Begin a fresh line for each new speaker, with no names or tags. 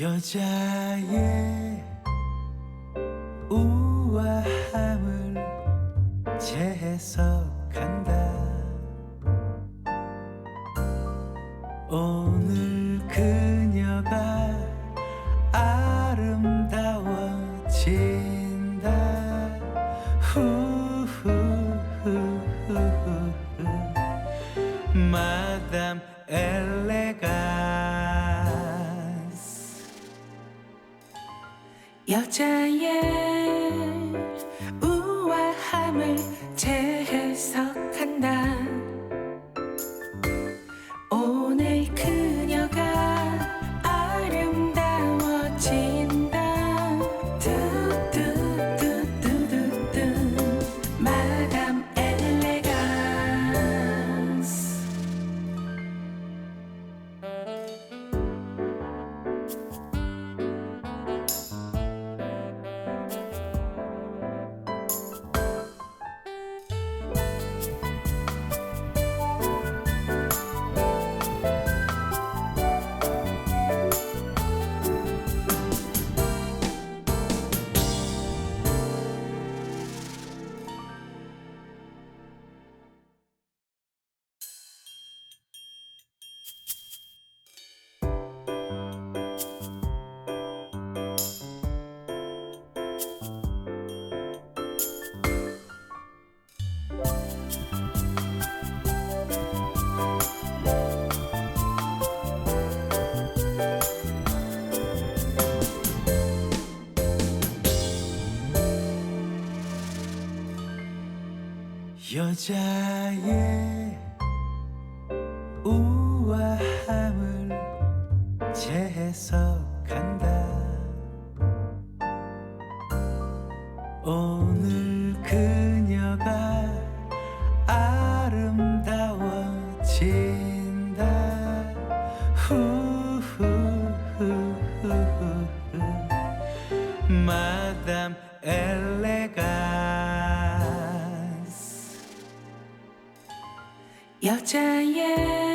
여자의 우아함을 재해석한다. 오늘 그녀가 아름다워진다. 후후후후후. 마담 엘레간
여자의 우아함을 재해석한다. 오늘 그녀가 아름다워진
여자의 우아함을 재해석한다. 오늘 그녀가 아름다워진다. 후후후후후. 마담 엘레간 스
여자의